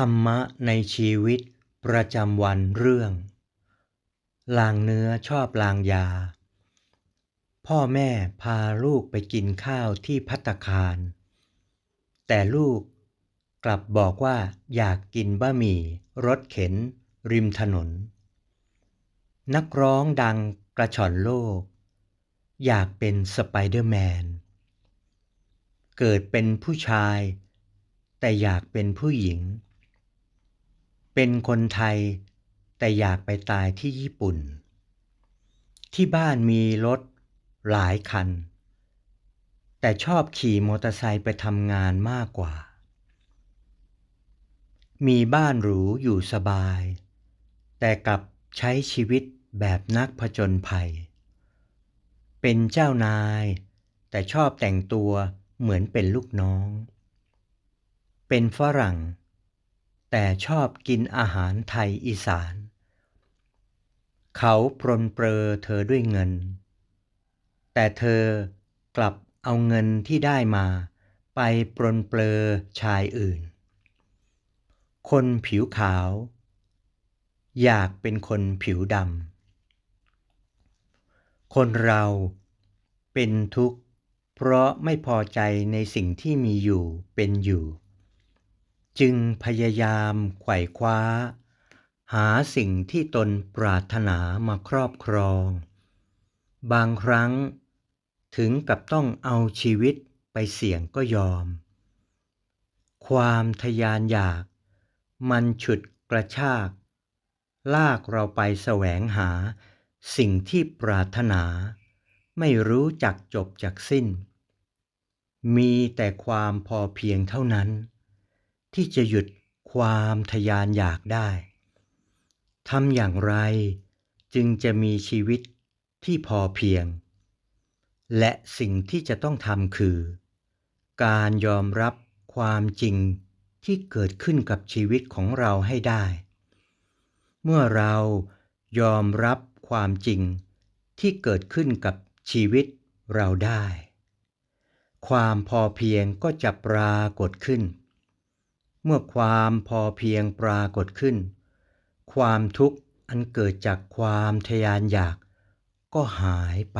ธรรมะในชีวิตประจำวันเรื่อง ลางเนื้อชอบลางยา พ่อแม่พาลูกไปกินข้าวที่พัตคาร แต่ลูกกลับบอกว่าอยากกินบะหมี่รถเข็น ริมถนน นักร้องดังกระชอนโลก อยากเป็นสไปเดอร์แมน เกิดเป็นผู้ชาย แต่อยากเป็นผู้หญิง เป็นคนไทย แต่อยากไปตายที่ญี่ปุ่น ที่บ้านมีรถหลายคัน แต่ชอบขี่มอเตอร์ไซค์ไปทำงานมากกว่า มีบ้านหรูอยู่สบาย แต่กลับใช้ชีวิตแบบนักผจญภัย เป็นเจ้านาย แต่ชอบแต่งตัวเหมือนเป็นลูกน้อง เป็นฝรั่ง แต่ชอบกินอาหารไทยอีสาน เขาปรนเปรอเธอด้วยเงิน แต่เธอกลับเอาเงินที่ได้มา ไปปรนเปรอชายอื่น คนผิวขาว อยากเป็นคนผิวดำ คนเราเป็นทุกข์ เพราะไม่พอใจในสิ่งที่มีอยู่เป็นอยู่ จึงพยายามไขว่คว้า หาสิ่งที่ตนปรารถนามาครอบครอง บางครั้งถึงกับต้องเอาชีวิตไปเสี่ยงก็ยอม ความทยานอยากมันฉุดกระชาก ลากเราไปแสวงหาสิ่งที่ปรารถนา ไม่รู้จักจบจากสิ้น มีแต่ความพอเพียงเท่านั้น ที่จะหยุดความทยานอยากได้ทำอย่างไรจึงจะมีชีวิตที่พอเพียง และสิ่งที่จะต้องทำคือ การยอมรับความจริงที่เกิดขึ้นกับชีวิตของเราให้ได้ เมื่อเรายอมรับความจริงที่เกิดขึ้นกับชีวิตเราได้ ความพอเพียงก็จะปรากฏขึ้น เมื่อความพอเพียงปรากฏขึ้น ความทุกข์อันเกิดจากความทยานอยากก็หายไป